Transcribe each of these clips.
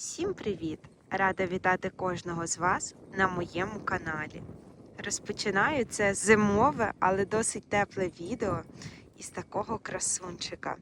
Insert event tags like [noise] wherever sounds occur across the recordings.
Всім привіт! Рада вітати кожного з вас на моєму каналі. Розпочинаю це зимове, але досить тепле відео із такого красунчика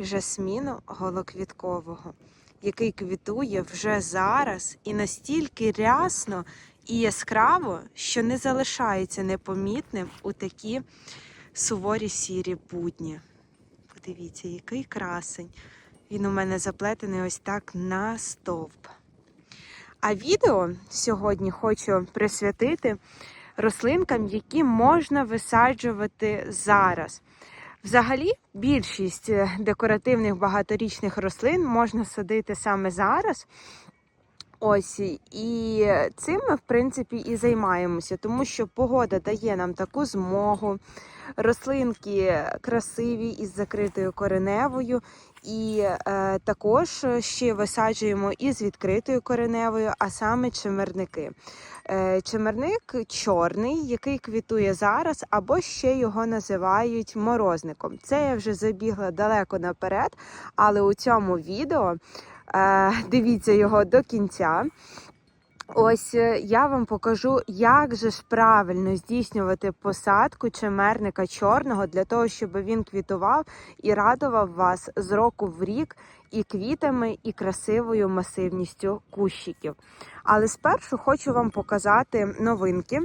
жасміну голоквіткового, який квітує вже зараз і настільки рясно і яскраво, що не залишається непомітним у такі суворі сірі будні. Подивіться, який красень. Він у мене заплетений ось так на стовп. А відео сьогодні хочу присвятити рослинкам, які можна висаджувати зараз. Взагалі, більшість е, декоративних багаторічних рослин можна садити саме зараз. Ось і цим ми, в принципі, і займаємося, тому що погода дає нам таку змогу. Рослинки красиві із закритою кореневою, і е, також ще висаджуємо із відкритою кореневою, а саме чимерники. Е, чимерник чорний, який квітує зараз, або ще його називають морозником. Це я вже забігла далеко наперед, але у цьому відео е, дивіться його до кінця. Ось е, я вам покажу, як же ж правильно здійснювати посадку чемерника чорного для того, щоб він квітував і радував вас з року в рік і квітами, і красивою масивністю кущиків. Але спершу хочу вам показати новинки.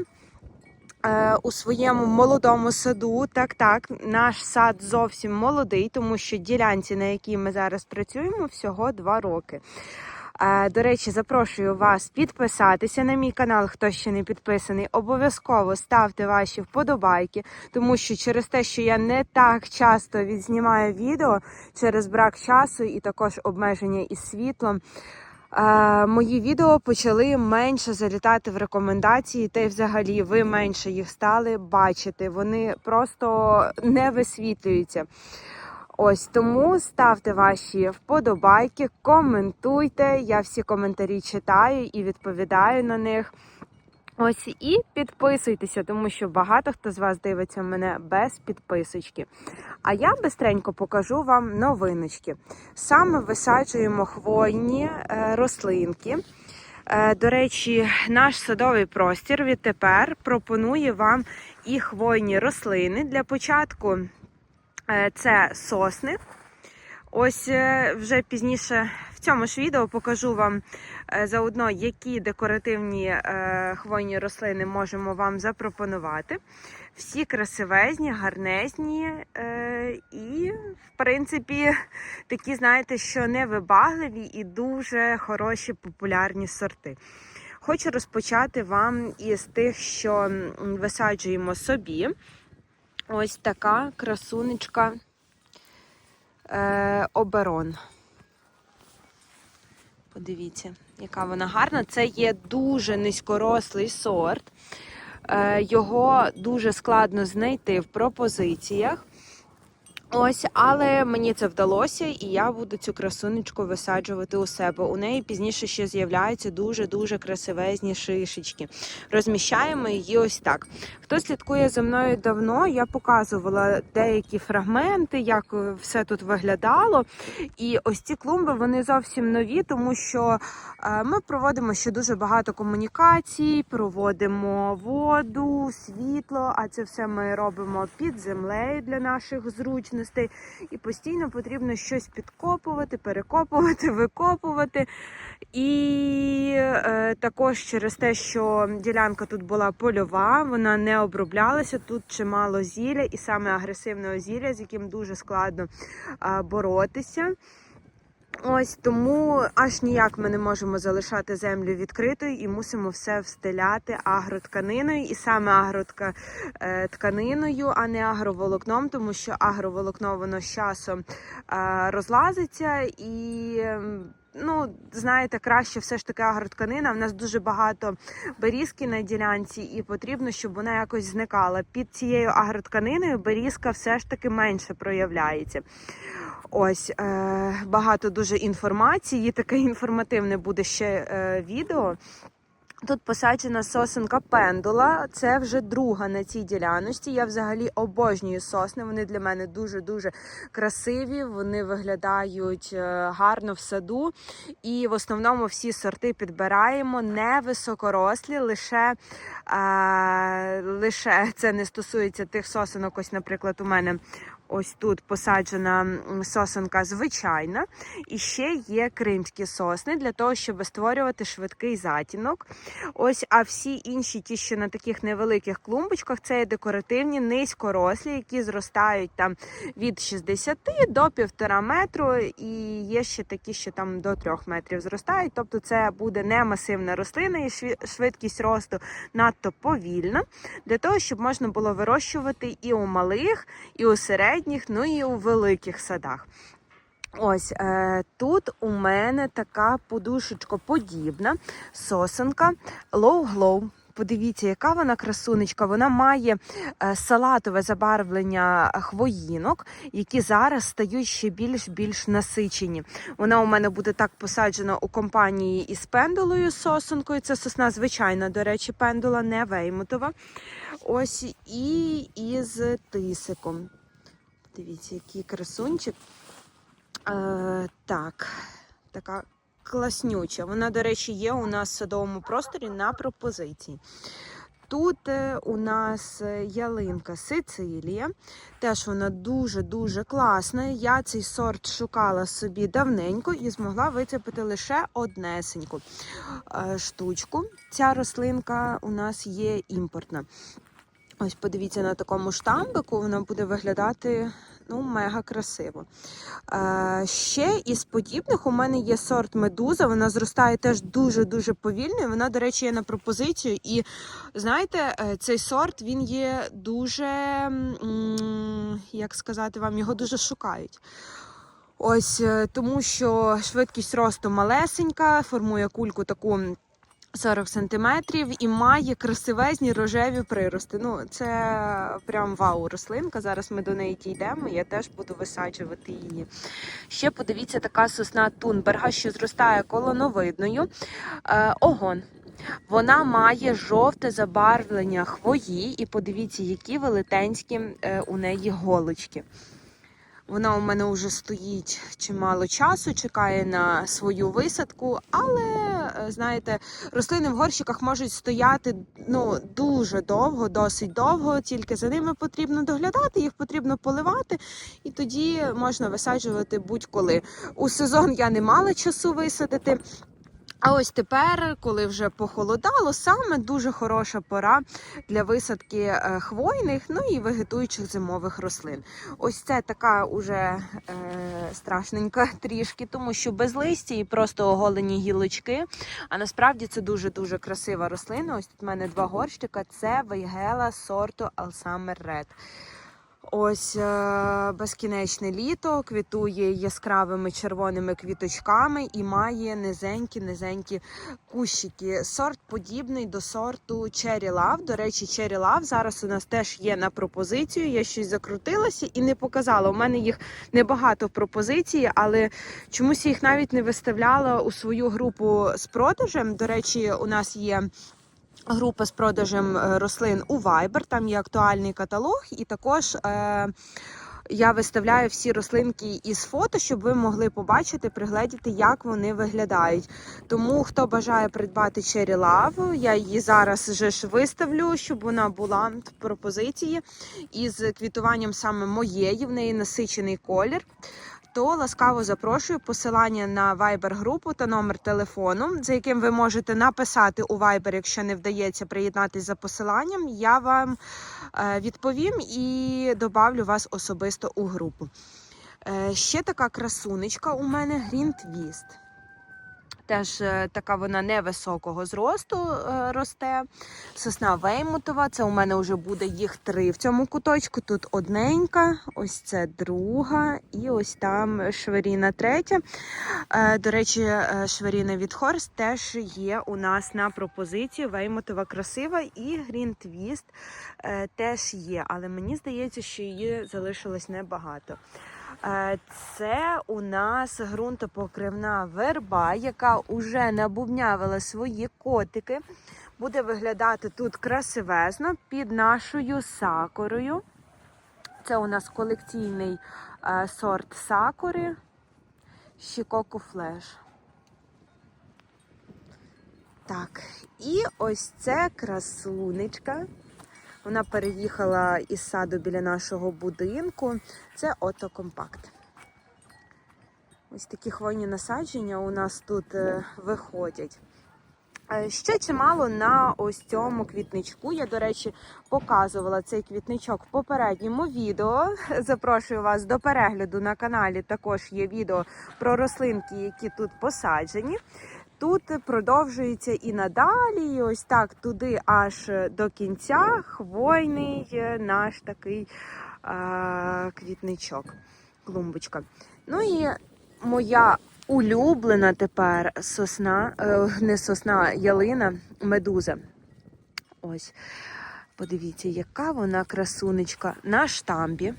Е, У своєму молодому саду, так, так, наш сад зовсім молодий, тому що ділянці, на якій ми зараз працюємо, всього 2 роки. До речі, запрошую вас підписатися на мій канал, хто ще не підписаний. Обов'язково ставте ваші вподобайки, тому що через те, що я не так часто відзнімаю відео через брак часу і також обмеження із світлом. Мої відео почали менше залітати в рекомендації, та й взагалі ви менше їх стали бачити. Вони просто не висвітлюються. Ось тому ставте ваші вподобайки, коментуйте. Я всі коментарі читаю і відповідаю на них. Ось і підписуйтеся, тому що багато хто з вас дивиться мене без підписочки. А я бистренько покажу вам новиночки. Саме висаджуємо хвойні е, рослинки. Е, До речі, наш садовий простір відтепер пропонує вам і хвойні рослини. Для початку це сосни. Ось е, вже пізніше в цьому ж відео покажу вам е, заодно, які декоративні е, хвойні рослини можемо вам запропонувати. Всі красивезні, гарнезні е, і, в принципі, такі, знаєте, що невибагливі і дуже хороші популярні сорти. Хочу розпочати вам із тих, що висаджуємо собі. Ось така красунечка е, оберон. Подивіться, яка вона гарна. Це є дуже низькорослий сорт. Е, його дуже складно знайти в пропозиціях. Ось, але мені це вдалося, і я буду цю красунечку висаджувати у себе. У неї пізніше ще з'являються дуже-дуже красивезні шишечки. Розміщаємо її ось так. Хто слідкує за мною давно, я показувала деякі фрагменти, як е, все тут виглядало. І ось ці клумби вони зовсім нові, тому що е, ми проводимо ще дуже багато комунікацій, проводимо воду, світло, а це все ми робимо під землею для наших зручностей. І постійно потрібно щось підкопувати, перекопувати, [laughs] викопувати. І е, також через те, що ділянка тут була польова, вона не оброблялася. Тут чимало зілля, і саме агресивне зілля, з яким дуже складно е, боротися. Ось тому аж ніяк ми не можемо залишати землю відкритою і мусимо все встиляти агротканиною, і саме агротканиною, а не агроволокном, тому що агроволокно воно з часом е, розлазиться і. Ну, знаєте, краще все ж таки агротканина. В нас дуже багато берізки на ділянці, і потрібно, щоб вона якось зникала. Під цією агротканиною берізка все ж таки менше проявляється. Ось е, багато дуже інформації. Таке інформативне буде ще е, відео. Тут посаджена сосенка пендула. Це вже друга на цій діляночці. Я взагалі обожнюю сосни. Вони для мене дуже-дуже красиві. Вони виглядають е, гарно в саду. І в основному всі сорти підбираємо не високорослі, лише, е, лише це не стосується тих сосенок. Ось, наприклад, у мене Ось тут посаджена сосенка звичайна. І ще є кримські сосни для того, щоб створювати швидкий затінок. Ось, а всі інші, ті, що на таких невеликих клумбочках, це є декоративні, низькорослі, які зростають там від 60 до 1,5 метру. І є ще такі, що там до 3 метрів зростають. Тобто це буде не масивна рослина і швидкість росту надто повільна, для того, щоб можна було вирощувати і у малих, і у середніх, ну і у великих садах. Ось е, тут у мене така подушечкоподібна сосенка Low Glow. Подивіться, яка вона красунечка. Вона має е, салатове забарвлення хвоїнок, які зараз стають ще більш-більш насичені. Вона у мене буде так посаджена у компанії із пендулою сосенкою. Це сосна звичайна, до речі, пендула, не веймутова. Ось і із тисиком. Дивіться, який красунчик. Е, так, така класнюча. Вона, до речі, є у нас в садовому просторі на пропозиції. Тут е, у нас е, ялинка Сицилія. Теж вона дуже-дуже класна. Я цей сорт шукала собі давненько і змогла вицепити лише однесеньку е, штучку. Ця рослинка у нас є імпортна. Ось подивіться на такому штамбику, вона буде виглядати ну, мега красиво. Е, ще із подібних у мене є сорт медуза. Вона зростає теж дуже-дуже повільно. і Вона, до речі, є на пропозицію. І знаєте, е, цей сорт він є дуже, як сказати вам, його дуже шукають. Ось е, тому, що швидкість росту малесенька, формує кульку таку. 40 сантиметрів і має красивезні рожеві прирости. Ну, це прям вау рослинка. Зараз ми до неї дійдемо. Я теж буду висаджувати її. Ще подивіться, така сосна Тунберга, що зростає колоновидною. Е, огон. Вона має жовте забарвлення хвої, і подивіться, які велетенські е, у неї голочки. Вона у мене вже стоїть чимало часу, чекає на свою висадку, але знаєте, рослини в горщиках можуть стояти ну дуже довго, досить довго. Тільки за ними потрібно доглядати, їх потрібно поливати, і тоді можна висаджувати будь-коли. У сезон я не мала часу висадити. А ось тепер, коли вже похолодало, саме дуже хороша пора для висадки е, хвойних, ну і вегетуючих зимових рослин. Ось це така уже е, страшненька [laughs] трішки, тому що без листя і просто оголені гілочки. А насправді це дуже-дуже красива рослина. Ось тут в мене два горщика. Це вейгела сорту Alzheimer Red. Ось е, безкінечне літо, квітує яскравими червоними квіточками і має низенькі-низенькі кущики. Сорт подібний до сорту Cherry Love. До речі, Cherry Love зараз у нас теж є на пропозицію. Я щось закрутилася і не показала. У мене їх небагато в пропозиції, але чомусь їх навіть не виставляла у свою групу з продажем. До речі, у нас є. Група з продажем е, рослин у Viber, там є актуальний каталог, і також е, я виставляю всі рослинки із фото, щоб ви могли побачити, пригледіти, як вони виглядають. Тому хто бажає придбати Cherry Love, я її зараз вже ж виставлю, щоб вона була в пропозиції. Із квітуванням саме моєї, в неї насичений колір то ласкаво запрошую посилання на Viber групу та номер телефону, за яким ви можете написати у Viber, якщо не вдається приєднатись за посиланням. Я вам е, відповім і добавлю вас особисто у групу. Е, Ще така красунечка у мене Грінтвіст. Теж е, така вона невисокого зросту е, росте. Сосна Веймутова. Це у мене вже буде їх три в цьому куточку. Тут одненька, ось це друга, і ось там шверіна третя. Е, До речі, шверіна від Хорс теж є у нас на пропозицію. Веймутова красива і Twist е, теж є. Але мені здається, що її залишилось небагато. Е, Це у нас ґрунтопокривна верба, яка вже набубнявила свої котики. Буде виглядати тут красивезно під нашою сакурою. Це у нас колекційний е, сорт сакури Shikoku Flash. Так, і ось це красунечка. Вона переїхала із саду біля нашого будинку. Це отокомпакт. Ось такі хвойні насадження у нас тут е, виходять. Е, Ще чимало на ось цьому квітничку. Я, до речі, показувала цей квітничок в попередньому відео. [laughs] Запрошую вас до перегляду на каналі. Також є відео про рослинки, які тут посаджені. Тут продовжується і надалі, і ось так туди аж до кінця хвойний е, наш такий е, квітничок, клумбочка. Ну і моя улюблена тепер сосна, е, не сосна, ялина, медуза. Ось, подивіться, яка вона красунечка на штамбі.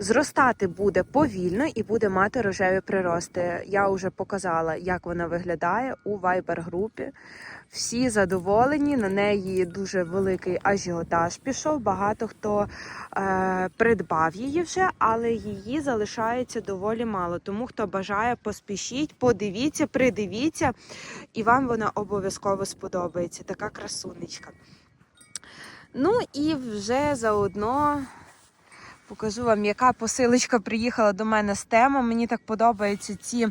Зростати буде повільно і буде мати рожеві прирости. Я вже показала, як вона виглядає у вайбер-групі. Всі задоволені, на неї дуже великий ажіотаж пішов. Багато хто е, придбав її вже, але її залишається доволі мало. Тому хто бажає, поспішіть, подивіться, придивіться, і вам вона обов'язково сподобається. Така красунечка. Ну і вже заодно Покажу вам, яка посилочка приїхала до мене з тему. Мені так подобаються ці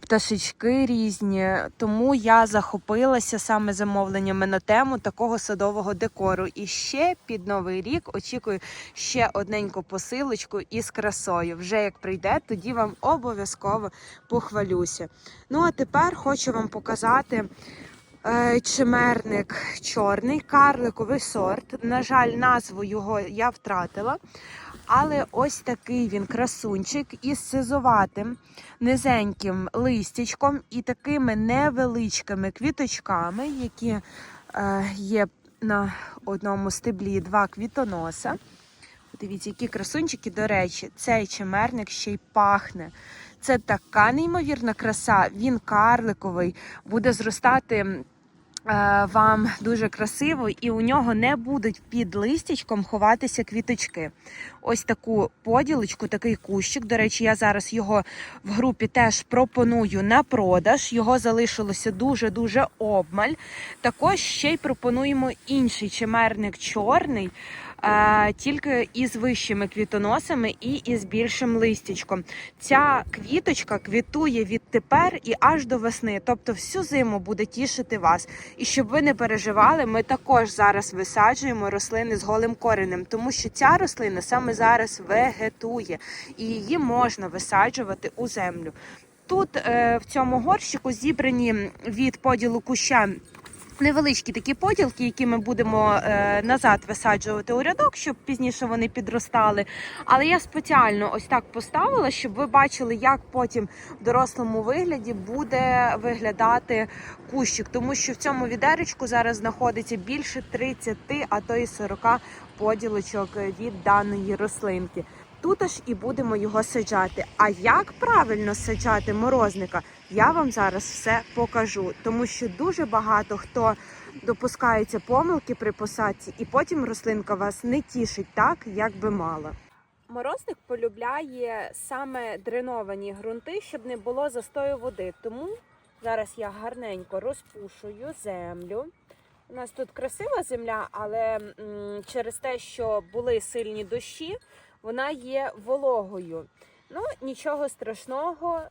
пташечки різні, тому я захопилася саме замовленнями на тему такого садового декору. І ще під новий рік очікую ще одненьку посилочку із красою. Вже як прийде, тоді вам обов'язково похвалюся. Ну а тепер хочу вам показати. е, Чимерник чорний, карликовий сорт. На жаль, назву його я втратила. Але ось такий він красунчик із сизуватим, низеньким листячком і такими невеличкими квіточками, які е, є на одному стеблі два квітоноса. Подивіться, які красунчики, до речі, цей чимерник ще й пахне. Це така неймовірна краса. Він карликовий, буде зростати вам дуже красиво, і у нього не будуть під листячком ховатися квіточки. Ось таку поділочку, такий кущик. До речі, я зараз його в групі теж пропоную на продаж. Його залишилося дуже-дуже обмаль. Також ще й пропонуємо інший чимерник чорний. Тільки із вищими квітоносами і із більшим листячком. Ця квіточка квітує відтепер і аж до весни, тобто всю зиму буде тішити вас. І щоб ви не переживали, ми також зараз висаджуємо рослини з голим коренем, тому що ця рослина саме зараз вегетує і її можна висаджувати у землю. Тут е, в цьому горщику зібрані від поділу куща. Невеличкі такі поділки, які ми будемо е, назад висаджувати у рядок, щоб пізніше вони підростали. Але я спеціально ось так поставила, щоб ви бачили, як потім в дорослому вигляді буде виглядати кущик. Тому що в цьому відеречку зараз знаходиться більше 30, а то і 40 поділочок від даної рослинки. Тут аж і будемо його саджати. А як правильно саджати морозника, я вам зараз все покажу, тому що дуже багато хто допускається помилки при посадці, і потім рослинка вас не тішить так, як би мала. Морозник полюбляє саме дреновані ґрунти, щоб не було застою води. Тому зараз я гарненько розпушую землю. У нас тут красива земля, але через те, що були сильні дощі, вона є вологою. Ну, нічого страшного,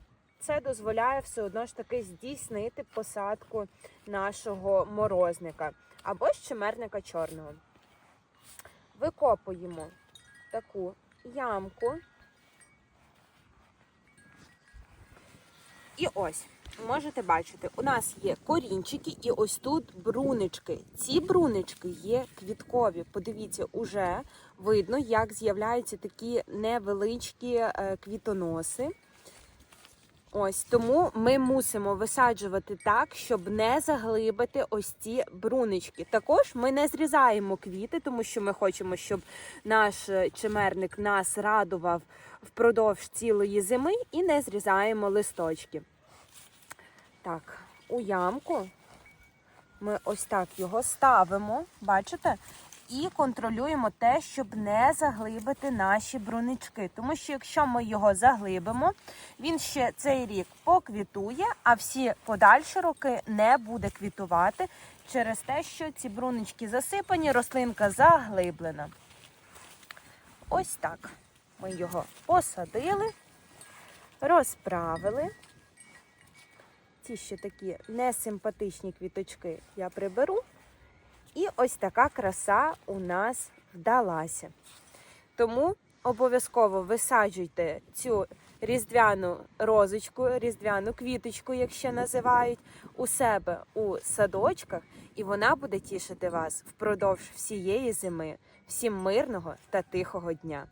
це дозволяє все одно ж таки здійснити посадку нашого морозника або ж чимерника чорного. Викопуємо таку ямку. І ось, можете бачити, у нас є корінчики і ось тут брунички. Ці брунички є квіткові. Подивіться, уже видно, як з'являються такі невеличкі е, квітоноси. Ось тому ми мусимо висаджувати так, щоб не заглибити ось ці брунички. Також ми не зрізаємо квіти, тому що ми хочемо, щоб наш е, чимерник нас радував впродовж цілої зими і не зрізаємо листочки. Так, у ямку ми ось так його ставимо, бачите? І контролюємо те, щоб не заглибити наші брунички. Тому що якщо ми його заглибимо, він ще цей рік поквітує, а всі подальші роки не буде квітувати через те, що ці брунички засипані, рослинка заглиблена. Ось так. Ми його посадили, розправили. Ці ще такі несимпатичні квіточки я приберу. І ось така краса у нас вдалася. Тому обов'язково висаджуйте цю різдвяну розочку, різдвяну квіточку, як ще називають, у себе у садочках, і вона буде тішити вас впродовж всієї зими. Всім мирного та тихого дня!